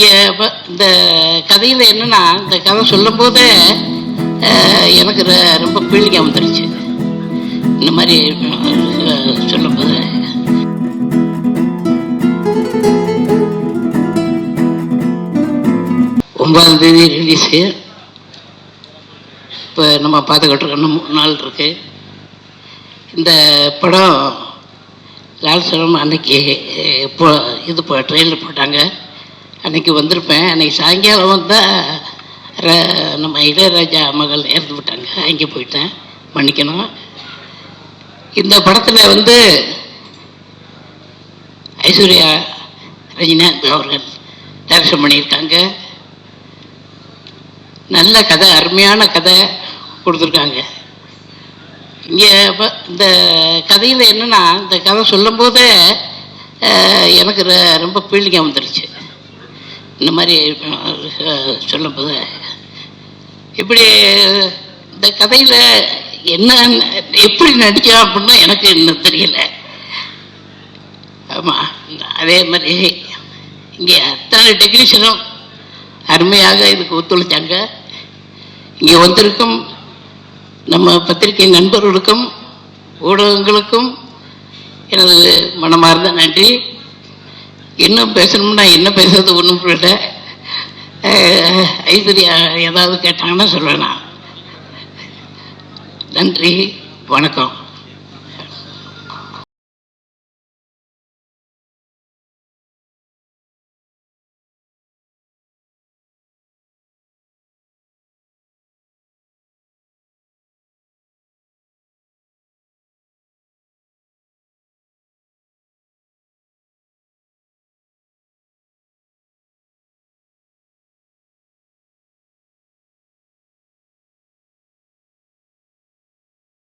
இங்கே இந்த கதையில் என்னன்னா இந்த கதை சொல்லும்போது போதே எனக்கு ர- ரொம்ப பீழிக்க வந்துருச்சு. இந்த மாதிரி சொல்லும்போது. ஒன்பதாம் தேதி ரிலீஸு இப்போ நம்ம பார்த்துக்கிட்டு இருக்கோம் மூணு நாள் இருக்கு. இந்த படம் லால் சலம் அன்னைக்கு இப்போ இது ட்ரெயினில் போட்டாங்க. அன்னைக்கு வந்திருப்பேன். அன்னைக்கு சாயங்காலம் வந்தால் நம்ம இளையராஜா மகள் இறந்து விட்டாங்க. அங்கே போயிட்டேன். மன்னிக்கணும். இந்த படத்தில் வந்து ஐஸ்வர்யா ரஜினிகாந்த் அவர்கள் டைரக்ஷன் பண்ணியிருக்காங்க. நல்ல கதை அருமையான கதை கொடுத்துருக்காங்க. இங்கே இந்த கதையில் என்னென்னா இந்த கதை சொல்லும்போதே எனக்கு ர- ரொம்ப பீழிக்க வந்துடுச்சு இந்த மாதிரி சொல்லும்போது இப்படி இந்த கதையில் என்ன எப்படி நடித்தான் அப்படின்னா எனக்கு இன்னும் தெரியல. ஆமாம் அதே மாதிரி இங்கே அத்தனை டெக்னீஷியனும் அருமையாக இதுக்கு ஒத்துழைச்சாங்க. இங்கே வந்திருக்கும் நம்ம பத்திரிகை நண்பர்களுக்கும் ஊடகங்களுக்கும் எனது மனமார்ந்த நன்றி. இன்னும் பேசணும்னா என்ன பேசுறது ஒன்றும் புரியல. ஐஸ்வர்யா ஏதாவது கேட்டாங்கன்னா சொல்லலாம் நன்றி வணக்கம்.